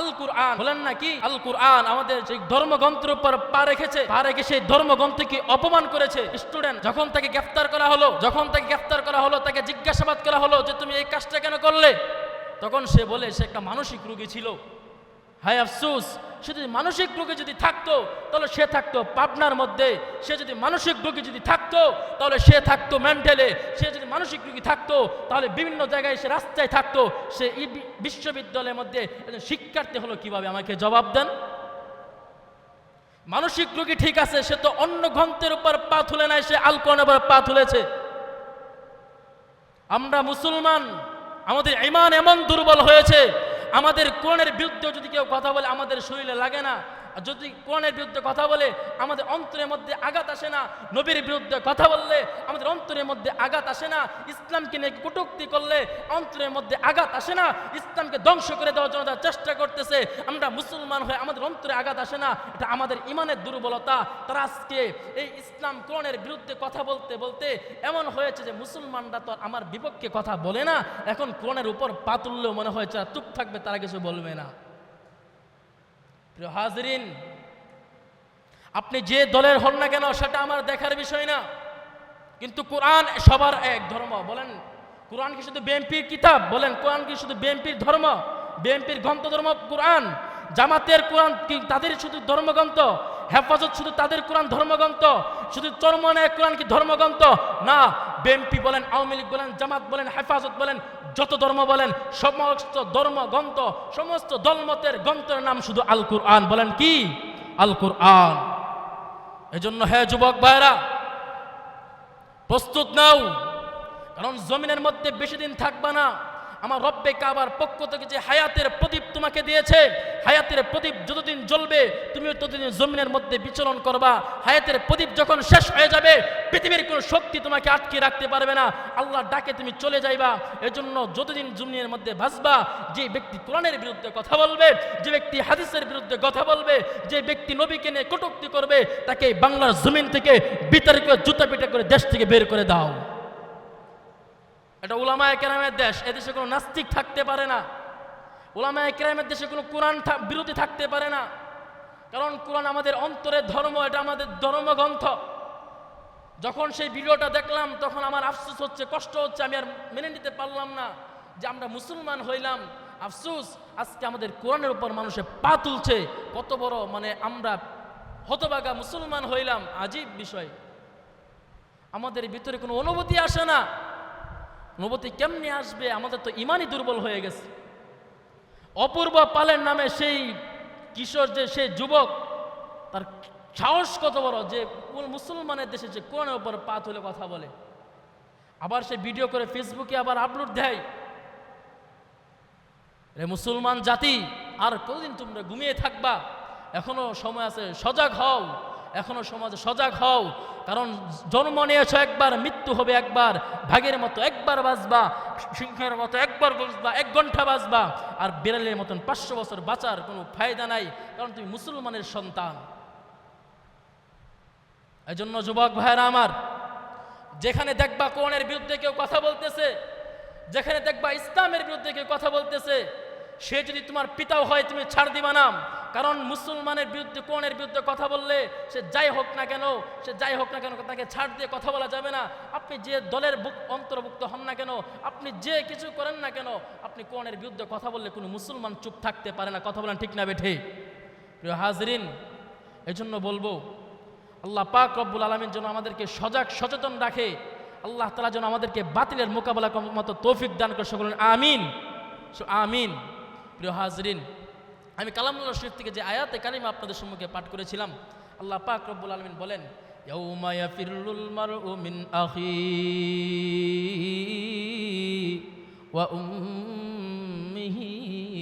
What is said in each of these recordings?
আল কুরআন বলেন না কি আল কুরআন আমাদের যে ধর্মগ্রন্থের উপর পা রেখেছে, পা রেখে সেই ধর্মগ্রন্থকে অপমান করেছে স্টুডেন্ট যখন তাকে গ্রেফতার করা হলো, যখন তাকে গ্রেফতার করা হলো, তাকে জিজ্ঞাসাবাদ করা হলো যে তুমি এই কাজটা কেন করলে? তখন সে বলে, সে একটা মানসিক রোগী ছিল। হায় আফসুস সে যদি মানসিক রোগী যদি থাকতো, তাহলে সে থাকতো পাবনার মধ্যে। সে যদি মানসিক রোগী যদি থাকতো, তাহলে সে থাকতো মেন্টালে। সে যদি মানসিক রোগী থাকতো, তাহলে বিভিন্ন জায়গায় সে রাস্তায় থাকতো। সে বিশ্ববিদ্যালয়ের মধ্যে একজন শিক্ষার্থী হলো কীভাবে? আমাকে জবাব দেন। মানসিক রোগী ঠিক আছে, সে তো অন্য গ্রন্থের উপর পা তুলে নাই, সে আলকনের উপর পা তুলেছে। আমরা মুসলমান, আমাদের ইমান এমন দুর্বল হয়েছে আমাদের কোরআনের বিরুদ্ধে যদি কেউ কথা বলে আমাদের শরীরে লাগে না যদি কোরআনের বিরুদ্ধে কথা বলে, আমাদের অন্তরের মধ্যে আঘাত আসে না, নবীর বিরুদ্ধে কথা বললে আমাদের অন্তরের মধ্যে আঘাত আসে না, ইসলামকে নিয়ে কটূক্তি করলে অন্তরের মধ্যে আঘাত আসে না, ইসলামকে ধ্বংস করে দেওয়ার জন্য তারা চেষ্টা করতেছে, আমরা মুসলমান হয়ে আমাদের অন্তরে আঘাত আসে না, এটা আমাদের ইমানের দুর্বলতা। তারা আজকে এই ইসলাম কোরআনের বিরুদ্ধে কথা বলতে বলতে এমন হয়েছে যে মুসলমানরা তো আমার বিপক্ষে কথা বলে না, এখন কোরআনের উপর পা তুললেও মনে হয়েছে চুপ থাকবে, তারা কিছু বলবে না। হাজরিন, আপনি যে দলের হন না কেন সেটা আমার দেখার বিষয় না। কিন্তু কোরআন সবার এক ধর্ম। বলেন, কোরআন কি শুধু বিএনপির কিতাব? বলেন, কোরআন কি শুধু বিএনপির ধর্ম? বিএনপির গ্রন্থ ধর্ম কোরআন। জামাতের কোরআন তাদের শুধু ধর্মগ্রন্থ হেফাজত শুধু তাদের কোরআন ধর্মগ্রন্থ শুধু চরমনের কোরআন কি ধর্মগ্রন্থ না, বিএনপি বলেন, আওয়ামী লীগ বলেন, জামাত বলেন, হেফাজত বলেন যত ধর্ম বলেন, সমস্ত ধর্ম গ্রন্থ, সমস্ত দলমতের গ্রন্থের নাম শুধু আল কুরআন বলেন কি? আল কুরআন এজন্য হ্যাঁ যুবক ভাইরা প্রস্তুত নাও। কারণ জমিনের মধ্যে বেশি দিন থাকবা না। আমার রব্বে কাবার পক্ষ থেকে যে হায়াতের প্রদীপ তোমাকে দিয়েছে, হায়াতের প্রদীপ যতদিন জ্বলবে তুমি ততদিন জমিনের মধ্যে বিচরণ করবা। হায়াতের প্রদীপ যখন শেষ হয়ে যাবে, পৃথিবীর কোনো শক্তি তোমাকে আটকে রাখতে পারবে না। আল্লাহ ডাকে তুমি চলে যাইবা। এজন্য যতদিন জমিনের মধ্যে ভাসবা, যে ব্যক্তি কোরআনের বিরুদ্ধে কথা বলবে, যে ব্যক্তি হাদিসের বিরুদ্ধে কথা বলবে, যে ব্যক্তি নবীকে নিয়ে কটূক্তি করবে, তাকে বাংলার জমিন থেকে বিতাড়িত করে জুতা পিটা করে দেশ থেকে বের করে দাও। এটা উলামায় কেরামের দেশ, এদেশে কোনো নাস্তিক থাকতে পারে না। উলামায় কেরামের দেশে কোনো কোরআন বিরোধী থাকতে পারে না। কারণ কোরআন আমাদের অন্তরের ধর্ম, এটা আমাদের ধর্মগ্রন্থ। যখন সেই ভিডিওটা দেখলাম, তখন আমার আফসোস হচ্ছে, কষ্ট হচ্ছে, আমি আর মেনে নিতে পারলাম না যে আমরা মুসলমান হইলাম। আফসোস, আজকে আমাদের কোরআনের উপর মানুষে পা তুলছে। কত বড় মানে আমরা হতবাগা মুসলমান হইলাম। আজীব বিষয়। আমাদের ভিতরে কোনো অনুভূতি আসে না। অনুভূতি কেমনে আসবে? আমাদের তো ইমানই দুর্বল হয়ে গেছে। অপূর্ব পালের নামে সেই কিশোর যে, সেই যুবক, তার সাহস কত বড় যে, কোন মুসলমানের দেশে যে কোরআনের উপর পা তুলে কথা বলে। আবার সে ভিডিও করে ফেসবুকে আবার আপলোড দেয়। রে মুসলমান জাতি, আর কতদিন তোমরা ঘুমিয়ে থাকবা? এখনও সময় আছে, সজাগ হও। এখনও সমাজে সজাগ হও, কারণ জন্ম নিয়েছ একবার, মৃত্যু হবে একবার, ভাগের মতো একবার বাঁচবা, সিংহের মতো একবার বাঁচবা এক ঘণ্টা বাঁচবা, আর বিড়ালের মতন পাঁচশো বছর বাঁচার কোনো ফায়দা নাই, কারণ তুমি মুসলমানের সন্তান। এই জন্য যুবক ভাইয়েরা আমার, যেখানে দেখবা কোরআনের বিরুদ্ধে কেউ কথা বলতেছে, যেখানে দেখবা ইসলামের বিরুদ্ধে কেউ কথা বলতেছে সে যদি তোমার পিতাও হয়, তুমি ছাড় দিবা না। কারণ মুসলমানের বিরুদ্ধে, কোরআনের বিরুদ্ধে কথা বললে সে যাই হোক না কেন, সে যাই হোক না কেন তাকে ছাড় দিয়ে কথা বলা যাবে না। আপনি যে দলের অন্তর্ভুক্ত হন না কেন, আপনি যে কিছু করেন না কেন, আপনি কোরআনের বিরুদ্ধে কথা বললে কোনো মুসলমান চুপ থাকতে পারে না। কথা বলেন ঠিক না বেঠে? প্রিয় হাজরিন এই জন্য বলব, আল্লাহ পাক রব্বুল আলমীর জন্য আমাদেরকে সজাগ, সচেতন রাখে। আল্লাহ তালা যেন আমাদেরকে বাতিলের মোকাবেলা মতো তৌফিক দান করে সকলেন আমিন। সো আমিন। প্রিয় হাজরিন আমি কালামুল্লাহ শরীফ থেকে যে আয়াতে কালিমা আপনাদের সম্মুখে পাঠ করেছিলাম আল্লাহ পাক রব্বুল আলমিন বলেন يوم يفر المرء من أخيه وأمه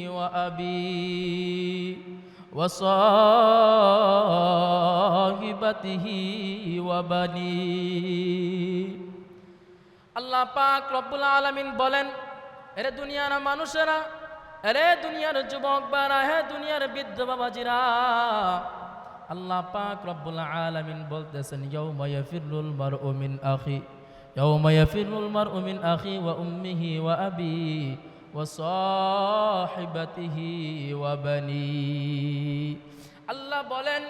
وأبيه وصاحبته وبنيه আল্লাহ পাক রব্বুল আলামিন বলেন এরে দুনিয়ার মানুষেরা আরে দুনিয়ার যুবক বারা হ্যাঁ দুনিয়ার বৃদ্ধ বাবাজিরা। আল্লাহ পাক রব্বুল আলামিন বলতেছেন, ইয়াউমা ফিরুল মারউ মিন আখি, ইয়াউমা ফিরুল মারউ মিন আখি ওয়া উম্মিহি ওয়া আবি ওয়া সাহিবাতিহি ওয়া বানি। আল্লাহ বলেন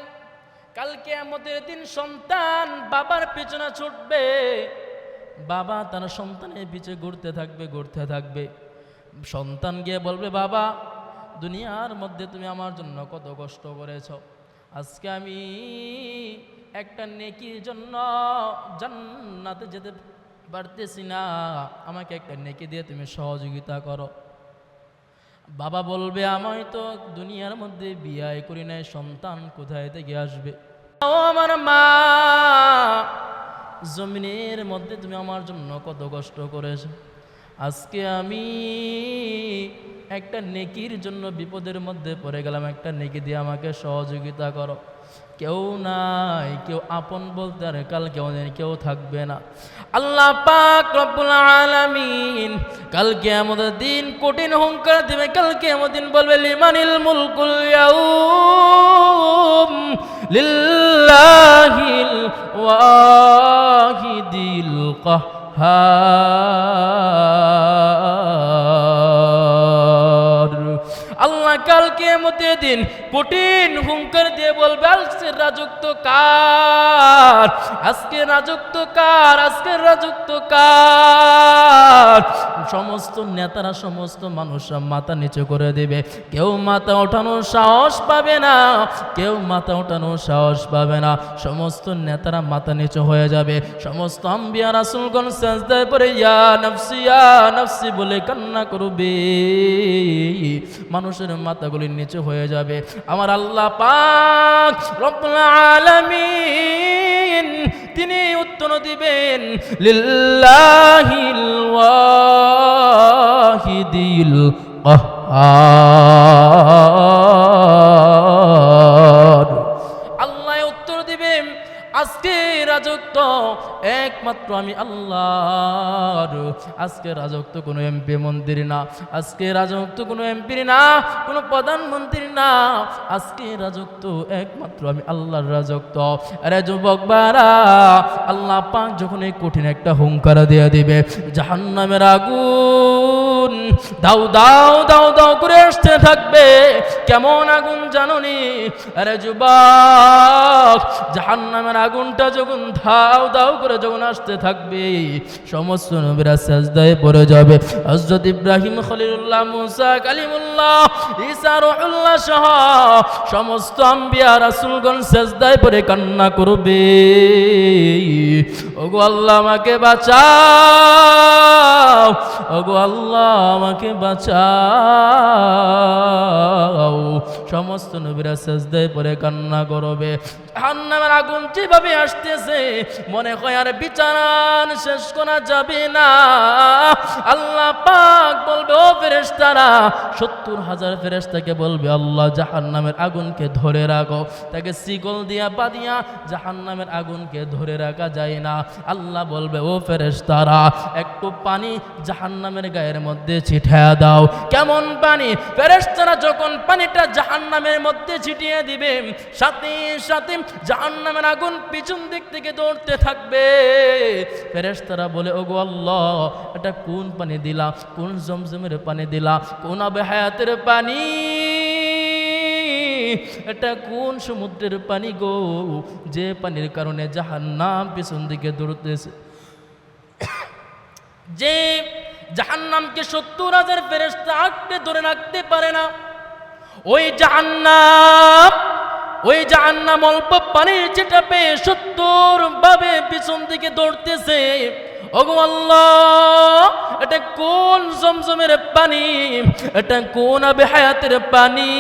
কালকে আমাদের দিন সন্তান বাবার পিছনে ছুটবে, বাবা তার সন্তানের পিছে ঘুরতে থাকবে ঘুরতে থাকবে। সন্তান গিয়ে বলবে, বাবা, দুনিয়ার মধ্যে তুমি আমার জন্য কত কষ্ট করেছ। আজকে আমি একটা নেকির জন্য জান্নাতে যেতে পারতেছি না। আমাকে একটা নেকি দিয়ে তুমি সহযোগিতা করো। বাবা বলবে, আমায় তো দুনিয়ার মধ্যে বিয়ে করি নাই, সন্তান কোথায় থেকে আসবে? ও আমার মা, জমিনের মধ্যে তুমি আমার জন্য কত কষ্ট করেছ। আজকে আমি একটা নেকির জন্য বিপদের মধ্যে পড়ে গেলাম। একটা নেকি দিয়ে আমাকে সহযোগিতা করো। কেউ নাই, কেউ আপন বলতে আর কাল কেউ কেউ থাকবে না। আল্লাহ পাক রব্বুল আলামিন কালকে আমাদের দিন কঠিন হুঙ্কার দিবে। কালকে আমাদের দিন বলবে, লিমানিল মুলকুল ইয়াউম লিল্লাহিল ওয়াহিদিল কাহ্হার। কালকে মতে দিন কঠিন হুঙ্কার দিয়ে বলবে আজকের রাজত্ব কার? আজকে রাজত্ব কার? আজকের রাজত্ব কার? সমস্ত নেতারা, সমস্ত মানুষরা মাথা নিচু করে দেবে। কেউ মাথা ওঠানোর সাহস পাবে না, কেউ মাথা ওঠানোর সাহস পাবে না। সমস্ত নেতারা মাথা নিচু হয়ে যাবে। সমস্ত আম্বিয়া রাসুলগণ সাজদায় পরে ইয়া নফসি ইয়া নফসি, বলে কান্না করবে। মানুষের মাথাগুলি নিচু হয়ে যাবে। আমার আল্লাহ পাক রব্বুল আলামিন তিনি উত্তর দিবেন লিল্লাহিল ওয়াহিদিল একমাত্র আমি আল্লাহর। আজকে রাজত্ব কোনো এমপি মন্ত্রী না, আজকে রাজত্ব কোনো এমপি না, কোনো প্রধানমন্ত্রী না। আজকে রাজত্ব একমাত্র আমি আল্লাহর রাজত্ব আরে যুবক বারা আল্লাহ পাক যখন এই কঠিন একটা হুঙ্কার দিয়ে দিবে, জাহান্নামের আগুন দাও দাও দাও দাও করে আসতে থাকবে। কেমন আগুন জাননি? আরে যুবক, জাহান্নামের আগুনটা যখন ধাও, দাও করে যখন আসতে থাকবে, সমস্ত নবীরা সাজদায় পড়ে যাবে। হযরত ইব্রাহিম খলিলুল্লাহ, মুসা কালিমুল্লাহ, ঈসা রুহুল্লাহ সহ সমস্ত আম্বিয়া রাসূলগণ সাজদায় পড়ে কান্না করবে। ওগো আল্লাহ, আমাকে বাঁচাও। ওগো আল্লাহ আমাকে বাঁচাও। সমস্ত নবীরা সাজদায় পরে কান্না করবে। জাহান্নামের আগুন যেভাবে আসতেছে, মনে হয় আর বিচারান শেষ করা যাবে না। আল্লাহ পাক বলবে, ও ফেরেশতারা, সত্তর হাজার ফেরেশতাকে বলবে, আল্লাহ জাহান্নামের আগুনকে ধরে রাখো। তাকে শিকল দিয়া বাদিয়া জাহান্নামের আগুনকে ধরে রাখা যায় না। আল্লাহ বলবে, ও ফেরেশতারা একটু পানি জাহান্নামের গায়ের মধ্যে ছিটিয়ে দাও। কেমন পানি? ফেরেশতারা যখন পানিটা জাহান্নামের মধ্যে ছিটিয়ে দিবে, সাথে সাথে জাহান্নামের আগুন পিছন দিক থেকে দৌড়তে থাকবে। ফেরেশতারা বলে, ওগো আল্লাহ, এটা কোন পানি দিলা, কোন জমজমের পানি দিলা, কোন আবে হায়াতের পানি? এটা কোন সমুদ্রের পানি গো? যে পানির কারণে জাহান্নাম পিছন দিকে দৌড়তেছে। যে জাহান্নামকে সত্তর হাজার ফেরেস্তা আঁকতে, ধরে রাখতে পারে না। ওই জাহান্নাম ওই জাহান্নাম অল্প পানির চেটা পেয়ে সত্তর ভাবে পিছন দিকে দৌড়তেছে। এটা কোন জমজমের পানি? এটা কোন আবে হায়াতের পানি?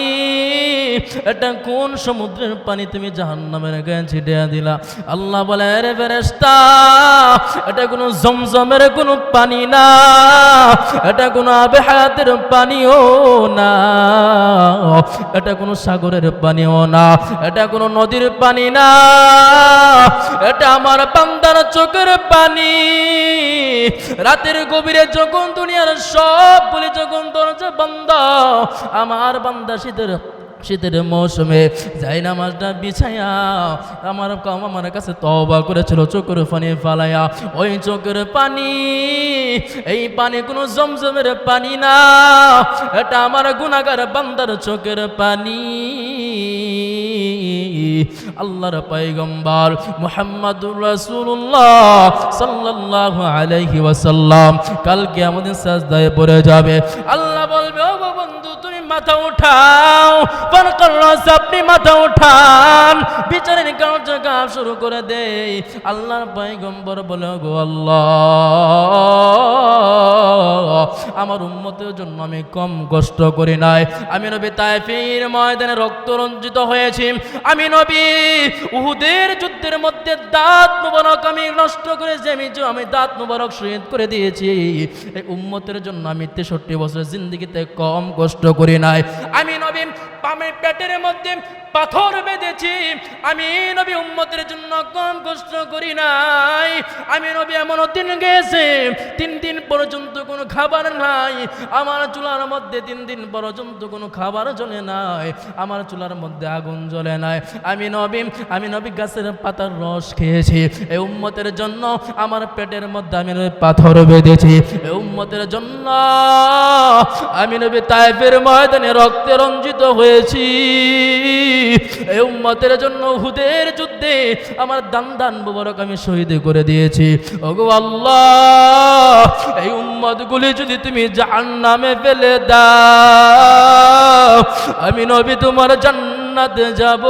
এটা কোন সমুদ্রের পানি? তুমি জাহান্নামের গায়ে ছিটিয়ে দিলা। আল্লাহ বলে রে ফেরেশতা, এটা কোনো জমজমের কোনো পানি না। এটা কোনো আবে হায়াতের পানিও না। এটা কোনো সাগরের পানিও না। এটা কোনো নদীর পানি না। এটা আমার বান্দার চোখের পানি। রাতের গভীরে যখন দুনিয়ার সব বলে যখন দরজা বন্ধ, আমার বান্দা শীতের শীতের মৌসুমে যাই নামাজটা বিছাইয়া আমার কম আমার কাছে তবা করেছিল, চোখের পানি ফালাইয়া ওই চোখের পানি, এই পানি কোনো জমজমের পানি না, এটা আমার গুনাগার বান্দার চোখের পানি। আল্লাহর পয়গম্বর মুহাম্মাদুর রাসূলুল্লাহ সাল্লাল্লাহু আলাইহি ওয়াসাল্লাম। কালকে আমাদের সাজদায় পড়ে যাবে। আল্লাহ বলবে, ও বন্ধু, তুমি মাথা উঠাও। আপনি মাথা উঠান। বিচারের কার্যক্রম শুরু করে দেই আল্লাহর পয়গম্বর বলে গো আল্লাহ আমার উম্মতের জন্য আমি কম কষ্ট করি নাই। আমি নবী তাইফের ময়দানে রক্ত রঞ্জিত হয়েছি। আমি নবী উহুদের যুদ্ধের মধ্যে দাঁত মুবারক আমি নষ্ট করেছি আমি যে- আমি দাঁত মুবারক শহীদ করে দিয়েছি। এই উম্মতের জন্য আমি তেষট্টি বছর জিন্দগিতে কম কষ্ট করি নাই। আমি নবী আমি পেটের মধ্যে পাথর বেঁধেছি। আমি নবী উম্মতের জন্য কম কষ্ট করি নাই। আমি নবী এমন দিন গেছে, তিন দিন পর্যন্ত কোনো খাবার নাই। আমার চুলার মধ্যে তিন দিন পর্যন্ত কোনো খাবার জ্বলে নাই। আমার চুলার মধ্যে আগুন জ্বলে নাই। আমি নবী আমি নবী গাছের পাতার রস খেয়েছি। এই উম্মতের জন্য আমার পেটের মধ্যে আমি পাথর বেঁধেছি। এই উম্মতের জন্য আমি নবী তাইফের ময়দানে রক্তে রঞ্জিত হয়েছি। এই উম্মতের জন্য হুদের যুদ্ধে আমার দান দান মুবারক আমি শহীদ করে দিয়েছি। ওগো আল্লাহ, এই উম্মতগুলি যদি তুমি জাহান্নামে ফেলে দাও, আমি নবী তোমার জান্নাতে যাব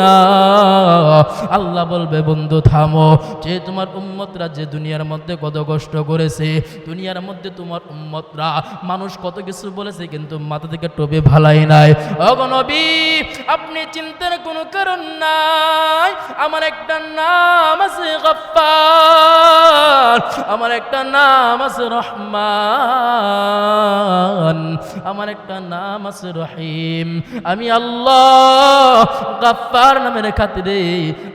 না। আল্লাহ বলবে, বন্ধু, থামো। যে তোমার উম্মতরা যে দুনিয়ার মধ্যে কত কষ্ট করেছে, দুনিয়ার মধ্যে তোমার উম্মতরা মানুষ কত কিছু বলেছে, কিন্তু মাথা থেকে টবে ভালাই নাই। ওগো নবী, আপনি চিন্তার কোনো কারণ নাই। আমার একটা নাম আছে গফফার। আমার একটা নাম আছে রহমান, আমার একটা নাম আছে রহিম। আমি আল্লাহ গাফফার নামের খাতিরে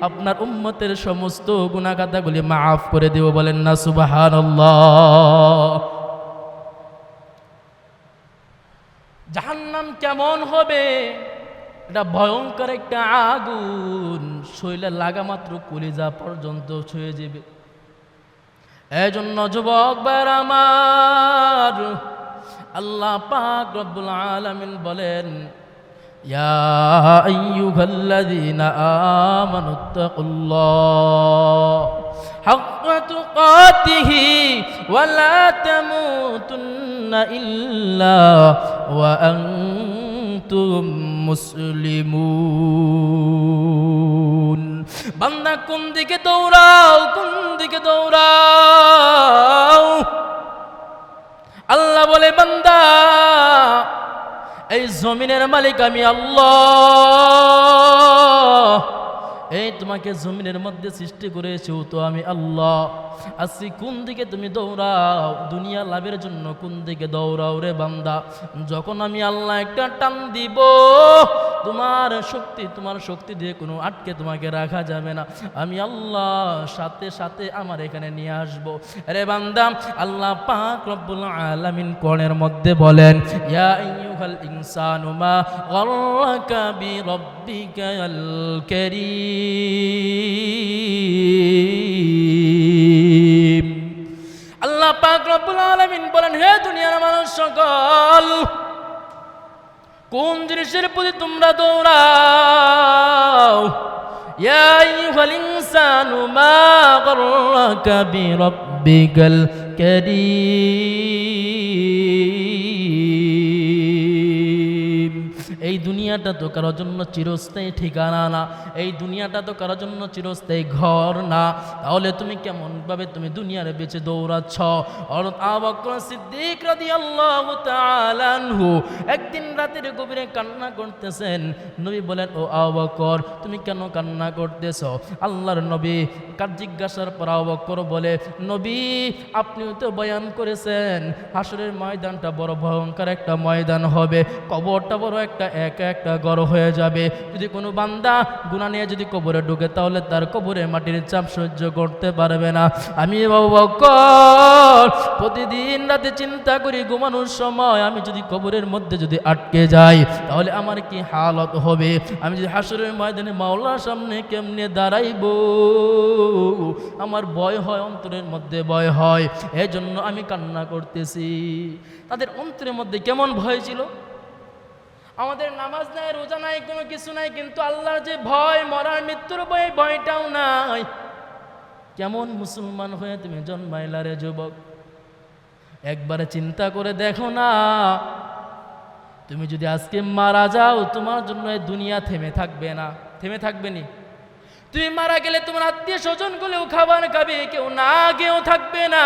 আপনার উম্মতের সমস্ত গুণাগাতাগুলি মাফ করে দেব, বলেন না সুবহানাল্লাহ। জাহান্নাম কেমন হবে? এটা ভয়ঙ্কর একটা আগুন শৈলে লাগা মাত্র কলিজা পর্যন্ত ছুঁয়ে যাবে। এই জন্য যুবক বার আমার আল্লাহ পাক রব্বুল আলামিন বলেন يا أيها الذين آمنوا اتقوا الله حق تقاته ولا تموتن إلا وأنتم مسلمون বান্দা কোন দিকে দৌড়াও, কোন দিকে দৌড়াও? আল্লাহ বলে, বান্দা, এই জমিনের মালিক আমি আল্লাহ। এই তোমাকে জমিনের মধ্যে সৃষ্টি করেছি, তো আমি আল্লাহ। আসি, কোন দিকে তুমি দৌড়াও? দুনিয়া লাভের জন্য কোন দিকে দৌড়াও রে বান্দা? যখন আমি আল্লাহ একটা টান দিব, তোমার শক্তি তোমার শক্তি দিয়ে কোনো আটকে তোমাকে রাখা যাবে না। আমি আল্লাহ সাথে সাথে আমার এখানে নিয়ে আসব। রে বান্দা, আল্লাহ পাক রব্বুল আলামিন কোরআনের মধ্যে বলেন, ইয়া আইয়ুহাল ইনসানু মা গররাকা বিরাব্বিকাল কারীম। আল্লাহ পাক রব্বুল আলামিন বলেন হে দুনিয়ার মানুষ সকল কোন জিনিসের প্রতি তোমরা দৌড়াও يا أيها الإنسان ما غرك بربك الكريم এই দুনিয়াটা তো কারোর জন্য চিরস্থায়ী ঠিকানা না, এই দুনিয়াটা তো কারোর জন্য চিরস্থায়ী ঘর না। তাহলে তুমি কেমন ভাবে তুমি দুনিয়ার বেঁচে দৌড়াচ্ছ? একদিন রাতের গভীরে কান্না করতেছেন। নবী বলেন, ও আবকর তুমি কেন কান্না করতেছ? আল্লাহর নবী কার জিজ্ঞাসার পর আবকর বলে, নবী, আপনিও তো বয়ান করেছেন হাসরের ময়দানটা বড় ভয়ঙ্কর একটা ময়দান হবে, কবরটা বড় একটা একা একটা গড় হয়ে যাবে। যদি কোনো বান্দা গুণা নিয়ে যদি কবরে ঢুকে, তাহলে তার কবরে মাটির চাপ সহ্য করতে পারবে না। আমি প্রতিদিন রাতে চিন্তা করি ঘুমানোর সময় আমি যদি কবরের মধ্যে যদি আটকে যাই, তাহলে আমার কি হালত হবে? আমি যদি হাসরের ময়দানে মাওলার সামনে কেমনে দাঁড়াইব? আমার ভয় হয়, অন্তরের মধ্যে ভয় হয়। এই জন্য আমি কান্না করতেছি। তাদের অন্তরের মধ্যে কেমন ভয় ছিল? আমাদের নামাজ নাই, রোজা নাই, কোনো কিছু নাই, কিন্তু আল্লাহর যে ভয়, মরার মৃত্যুর ভয়, ভয়টাও নাই। কেমন মুসলমান হয়ে তুমি জন্মাইলা রে যুবক? একবারে চিন্তা করে দেখো না। তুমি যদি আজকে মারা যাও, তোমার জন্য এই দুনিয়া থেমে থাকবে না, থেমে থাকবে নি। তুমি মারা গেলে তোমার আত্মীয় স্বজন গুলোও খাবার খাবে, কেউ না, কেউ থাকবে না।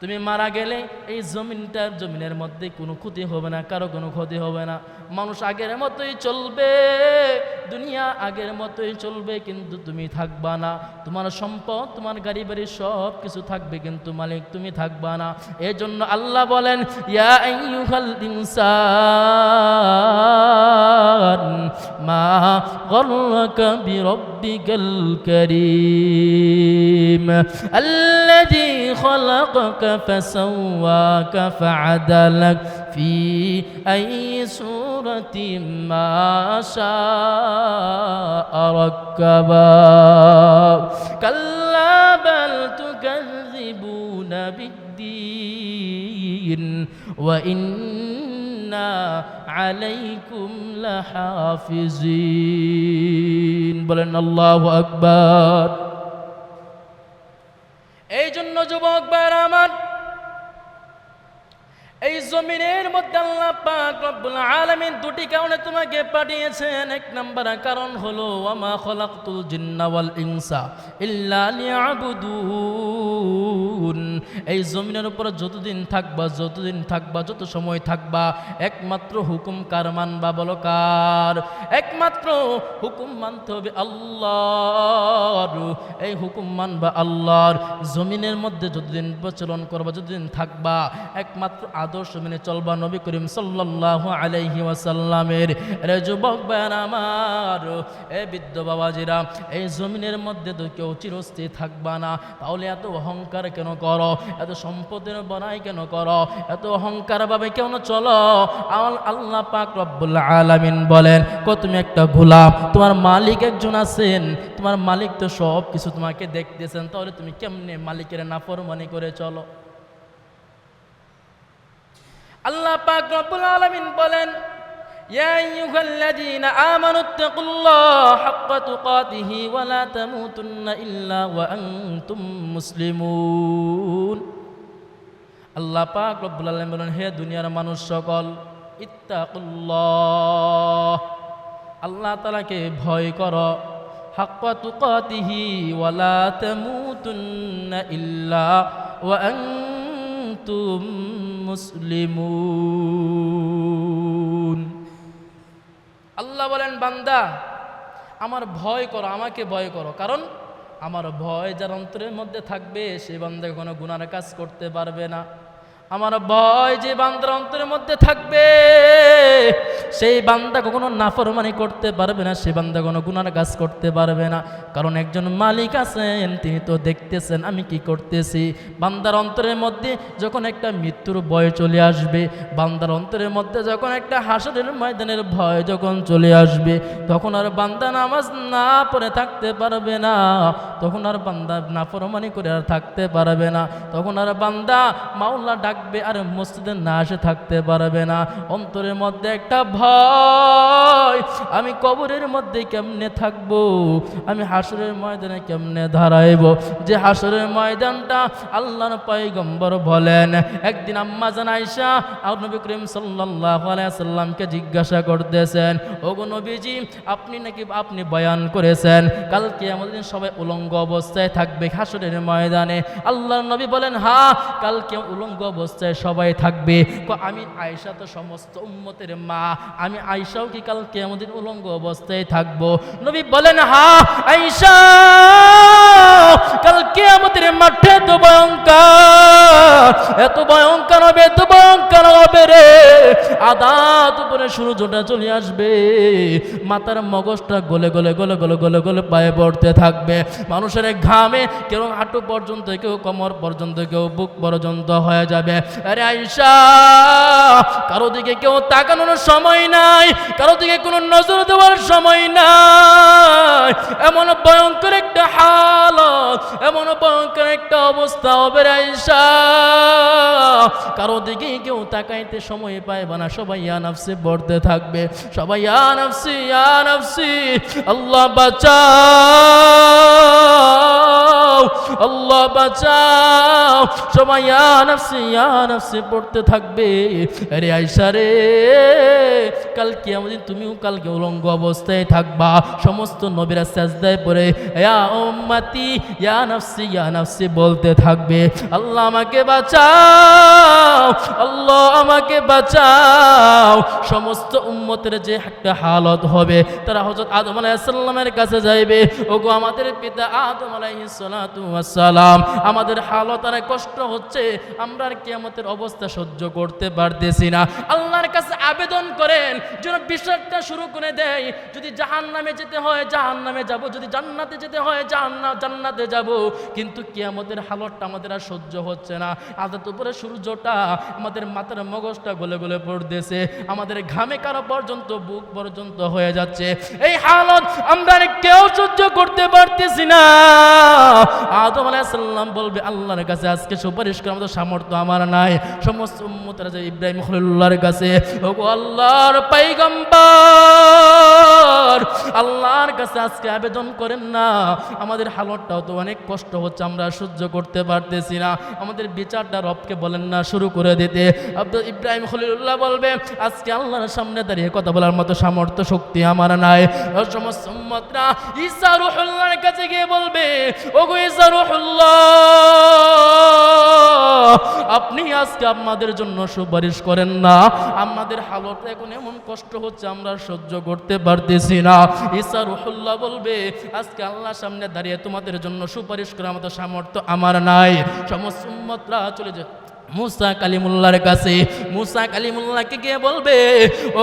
তুমি মারা গেলে এই জমিনটার জমিনের মধ্যে কোনো ক্ষতি হবে না, কারও কোনো ক্ষতি হবে না। মানুষ আগের মতোই চলবে, দুনিয়া আগের মতোই চলবে, কিন্তু তুমি থাকবা না। তোমার সম্পদ, তোমার গাড়ি বাড়ি সব কিছু থাকবে, কিন্তু মালিক তুমি থাকবা না। এই জন্য আল্লাহ বলেন মা فسواك فعدلك في أي سورة ما شاء ركبا. كلا بل تكذبون بالدين وإنا عليكم لحافظين. بلن الله أكبر. أي যুবক বার আমার, এই জমিনের মধ্যে আল্লাহ পাক রব্বুল আলামিন দুটি কারণে তোমাকে পাঠিয়েছেন। এক নম্বর কারণ হলো আমা খলাকতুল জিন্না ওয়াল ইনসা ইল্লা লিয়াবুদুন। এই জমিনের উপর যতদিন থাকবা যতদিন থাকবা, যত সময় থাকবা, একমাত্র হুকুম কার মানবা বলো কার? একমাত্র হুকুম মানতে হবে আল্লাহর। এই হুকুম মানবা আল্লাহর। জমিনের মধ্যে যতদিন প্রচলন করবা, যতদিন থাকবা, একমাত্র আদর্শ মেনে চলবা নবী করিম সাল্লাল্লাহু আলাইহি ওয়াসাল্লামের। রে যুবক ভাইয়ার আমার, এ বৃদ্ধ বাবাজিরা, এই জমিনের মধ্যে তো কেউ চিরস্থির থাকবা না, তাহলে এত অহংকার কেন করো? এত সম্পদের বনাই কেন করো? এত অহংকার ভাবে কেন চলো? আল্লাহ পাক রব্বুল আলামিন বলেন, কো তুমি একটা গোলাম, তোমার মালিক একজন আছেন, তোমার মালিক তো সব কিছু তোমাকে দেখতেছেন, তাহলে তুমি কেমনে মালিকের নাফরমানি করে চলো? আল্লাহ পাক রব্বুল আলামিন বলেন يا أيها الذين آمنوا اتقوا الله حق تقاته ولا تموتن إلا وأنتم مسلمون আল্লাহ পাক রব্বুল আলামিন বলেন হে দুনিয়ার মানুষ সকল ইত্তাকুল্লাহ আল্লাহ তাআলাকে ভয় করো হাক্কা তুকাতিহি ওয়ালা তামুতুন্না ইল্লা ওয়া আনতুম মুসলিমুন আল্লাহ বলেন, বান্দা, আমার ভয় করো, আমাকে ভয় করো। কারণ আমার ভয় যার অন্তরের মধ্যে থাকবে, সে বান্দা কোনো গুনার কাজ করতে পারবে না। আমার ভয় যে বান্দার অন্তরের মধ্যে থাকবে, সেই বান্দা কখনো নাফরমানি করতে পারবে না, সে বান্দা কোনো গুনার কাজ করতে পারবে না। কারণ একজন মালিক আছেন, তিনি তো দেখতেছেন আমি কি করতেছি। বান্দার অন্তরের মধ্যে যখন একটা মৃত্যুর ভয় চলে আসবে, বান্দার অন্তরের মধ্যে যখন একটা হাসরের ময়দানের ভয় যখন চলে আসবে, তখন আর বান্দা নামাজ না পড়ে থাকতে পারবে না, তখন আর বান্দা নাফরমানি করে আর থাকতে পারবে না, তখন আর বান্দা মাওলা ডাকবে আর মসজিদে না এসে থাকতে পারবে না। অন্তরের মধ্যে একটা ভয়, আমি কবরের মধ্যে কেমনে থাকব? আমি হাসরের ময়দানে কেমনে দাঁড়াইব? যে হাসরের ময়দানটা আল্লাহর পয়গম্বর বলেন, একদিন আম্মা জান আয়সা আর নবী করিম সাল্লাল্লাহু আলাইহি সাল্লামকে জিজ্ঞাসা করতেছেন, ওগো নবীজি, আপনি নাকি আপনি বয়ান করেছেন? কালকে আমাদের সবাই উলঙ্গ অবস্থায় থাকবে হাসরের ময়দানে। আল্লাহ নবী বলেন হা কালকে উলঙ্গ অবস্থায় সবাই থাকবে। আমি আয়সা তো সমস্ত উম্মতের মা। আমি আয়সাও কি কাল কেমন উলঙ্গ অবস্থায় থাকব? নবী বলেন, হা আয়সা কালকে আমাদের মাঠে এত ভয়ঙ্কর এত ভয়ঙ্কর হবে, এত ভয়ঙ্কর হবে রে। আদাত উপরে সূর্যটা চলে আসবে, মাথার মগজটা গলে গলে গলে গলে গলে গলে পায়ে পড়তে থাকবে। মানুষের ঘামে কেউ হাঁটু পর্যন্ত, কেউ কোমর পর্যন্ত, কেউ বুক পর্যন্ত হয়ে যাবে। আরে আইসা কারও দিকে কেউ তাকানোর সময় নাই, কারও দিকে কোনো নজর দেওয়ার সময় নাই। এমন ভয়ঙ্কর একটা এমন ভয়ঙ্কর একটা অবস্থা হবে রে কারও দিকে কেউ তাকাইতে সময় পাইবে না, সবাই আনাফসে বর্তে থাকবে। সবাই আনাফসি আনাফসি আল্লাহ বাঁচাও। আল্লাহ বাঁচাও। সবাই, ইয়া নাফসি ইয়া নাফসি পড়তে থাকবে। আরে আইসা রে কালকে আমাদের তুমিও কালকে উলঙ্গ অবস্থায় থাকবা। সমস্ত নবীরা সাজদায় পড়ে, ইয়া উম্মতি, ইয়া নাফসি ইয়া নাফসি বলতে থাকবে। আল্লাহ আমাকে বাঁচাও, আল্লাহ আমাকে বাঁচাও। সমস্ত উম্মতের যে একটা হালত হবে, তারা হযরত আদম আলাইহিস সালামের কাছে যাইবে। ওগো আমাদের পিতা আদম আলাইহিস সালাতু সালাম আমাদের হালত আর কষ্ট হচ্ছে, আমরা আর কিয়ামতের অবস্থা সহ্য করতে পারতেছি না। আল্লাহর কাছে আবেদন করেন, যেন বিষয়টা শুরু করে দেয়। যদি জাহান্নামে যেতে হয়, জাহান্নামে যাব। যদি জান্নাতে যেতে হয় জাহান্নাত জান্নাতে যাব। কিন্তু কিয়ামতের হালতটা আমাদের আর সহ্য হচ্ছে না। আদাত উপরে সূর্যটা, আমাদের মাথার মগজটা গলে গলে পড়তেছে। আমাদের ঘামে কারও পর্যন্ত, বুক পর্যন্ত হয়ে যাচ্ছে। এই হালত আমরা কেউ সহ্য করতে পারতেছি না। আদম আলাইসাল্লাম বলবে, আল্লাহর কাছে আজকে সুপারিশ করার মতো সামর্থ্য আমার নাই। সমস্ত উম্মতেরা যে ইব্রাহিম খলিল্লাহর কাছে, ওগো আল্লাহর পাইগম্বর আল্লাহর কাছে আজকে আবেদন করেন না। আমাদের হালতটাও তো অনেক কষ্ট হচ্ছে, আমরা সহ্য করতে পারতেছি না। আমাদের বিচারটা রবকে বলেন না, শুরু করে দিতে। আব্দুল ইব্রাহিম খলিলুল্লাহ বলবে, আজকে আল্লাহর সামনে দাঁড়িয়ে কথা বলার মতো সামর্থ্য, শক্তি আমার নাই। সমস্ত উম্মতরা ঈসা রুহুল্লাহর কাছে গিয়ে বলবে, ওগো ঈসা আপনি আজকে আমাদের জন্য সুপারিশ করেন না। আমাদের হালত এখন এমন কষ্ট হচ্ছে, আমরা সহ্য করতে পারতেছি না। ইসা রুহুল্লাহ বলবে, আজকে আল্লাহ সামনে দাঁড়িয়ে তোমাদের জন্য সুপারিশ করার মতো সামর্থ্য আমার নাই। সমস্ত চলে যায়। মুসা কালিমুল্লাহর কাছে, মুসা কালিমুল্লাহকে গিয়ে বলবে?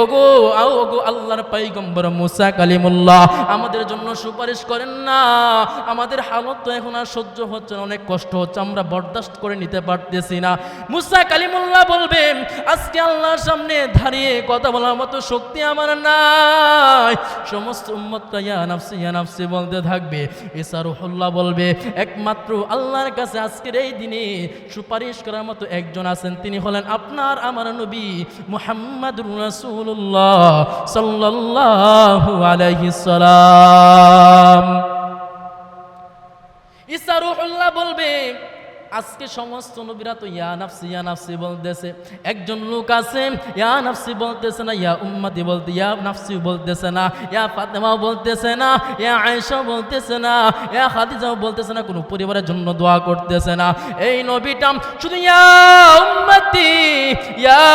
ওগো, আও ওগো আল্লাহর পাইগম্বর মুসা কালিমুল্লাহ, আমাদের জন্য সুপারিশ করেন না। আমাদের হালত তো এখন আর সহ্য হচ্ছে না, অনেক কষ্ট হচ্ছে, আমরা বরদাস্ত করে নিতে পারতেছি না। মুসা কালিমুল্লাহ বলবে, আজকে আল্লাহর সামনে দাঁড়িয়ে কথা বলার মতো শক্তি আমার নাই। সমস্ত উম্মতটা ইয়া নাফসি ইয়া নাফসি বলতে থাকবে ইসারুহুল্লাহ বলবে, একমাত্র আল্লাহর কাছে আজকের এই দিনে সুপারিশ করার মতো একজন আছেন, তিনি হলেন আপনার, আমার নবী মুহাম্মাদুর রাসূলুল্লাহ সাল্লাল্লাহু আলাইহি সালাম। ঈসা রুহুল্লাহ বলবে আজকে সমস্ত নবীরা তো ইয়া নাফসি ইয়া নাফসি বলতেছে। একজন লোক আছে, ইয়া নাফসি বলতেছে না, ইয়া উম্মতি বলতে, ইয়া নাফসি বলতেছে না, ইয়া ফাতেমা বলতেছে না, ইয়া আয়েশা বলতেছে না, ইয়া খাদিজাও বলতেছে না, কোনো পরিবারের জন্য দোয়া করতেছে না। এই নবীটা শুধু ইয়া উম্মতি ইয়া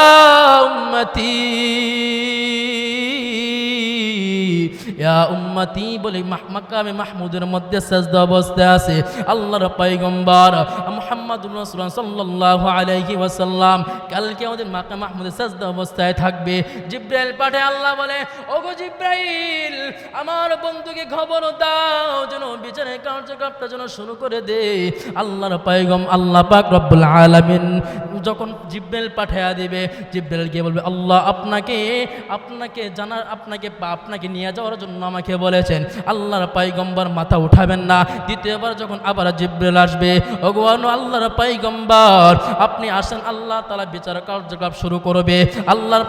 উম্মতি। উম্মতি, বলে মাকামে মাহমুদের মধ্যে সাজদা অবস্থায় আছে। আল্লাহর পয়গম্বর মুহাম্মদুর রাসূলুল্লাহ সাল্লাল্লাহু আলাইহি কালকে আমাদের মাকাম মাহমুদের সাজদা অবস্থায় থাকবে। জিব্রাইল পাঠে আল্লাহ বলে, ওগো জিব্রাইল, আমার বন্ধুকে খবর দাও, যেন বিচারের কার্যকলাপটা যেন শুরু করে দে। আল্লাহর পয়গম আল্লাহ পাক রব্বুল আলামিন যখন জিব্রাইল পাঠায়া দিবে, জিব্রাইল গিয়ে বলবে, আল্লাহ, আপনাকে আপনাকে জানার, আপনাকে বা আপনাকে নিয়ে যাওয়ার জন্য আমাকে বলেছেন, আল্লাহর পাইগম্বর মাথা উঠাবেন না। দ্বিতীয়বার যখন আবার জিব্রেল আসবে ভগবান আল্লাহর পাইগম্বর, আপনি আসেন, আল্লাহ তালা বিচার কার্যকলাপ শুরু করবে। আল্লাহর